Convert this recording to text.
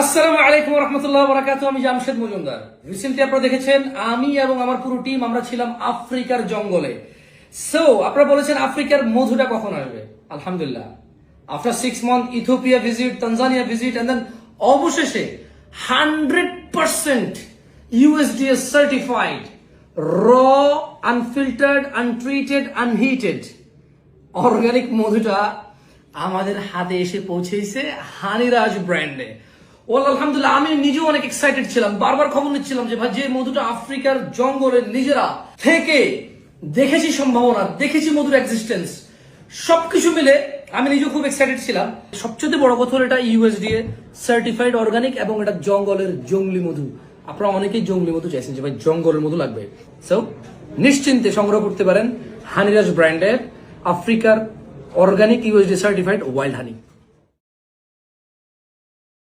আসসালামু আলাইকুম রহমতুল্লাহ বরাকাত আমি জামশেদ মজুমদার। রিসেন্টলি আপনারা দেখেছেন, আমি এবং আমার পুরো টিম আমরা ছিলাম আফ্রিকার জঙ্গলে। সো আপনারা বলেছেন আফ্রিকার মধুটা কখন আসবে? আলহামদুলিল্লাহ। After six month Ethiopia visit Tanzania visit and then অবশেষে hundred percent USDS certified raw unfiltered untreated unheated organic মধুটা আমাদের হাতে এসে পৌঁছেছে হানিরাজ ব্র্যান্ডে। ওল আলহামদুলিল্লাহ, আমি নিজেও অনেক এক্সাইটেড ছিলাম। বারবার খবর নিচ্ছিলাম যে, ভাই, যে মধুটা আফ্রিকার জঙ্গলে নিজেরা থেকে দেখেছি সম্ভাবনা, দেখেছি মধুর এক্সিস্টেন্স সবকিছু মিলে আমি নিজেও খুব এক্সাইটেড ছিলাম। সবচেয়ে বড় কথা হলো এটা ইউএসডিএ সার্টিফাইড অর্গানিক এবং এটা জঙ্গলের জঙ্গলি মধু। আপনারা অনেকেই জঙ্গলি মধু চাইছেন যে, ভাই, জঙ্গলের মধু লাগবে। সো নিশ্চিন্তে সংগ্রহ করতে পারেন হানিরাজ ব্র্যান্ডের আফ্রিকার organic USD certified wild honey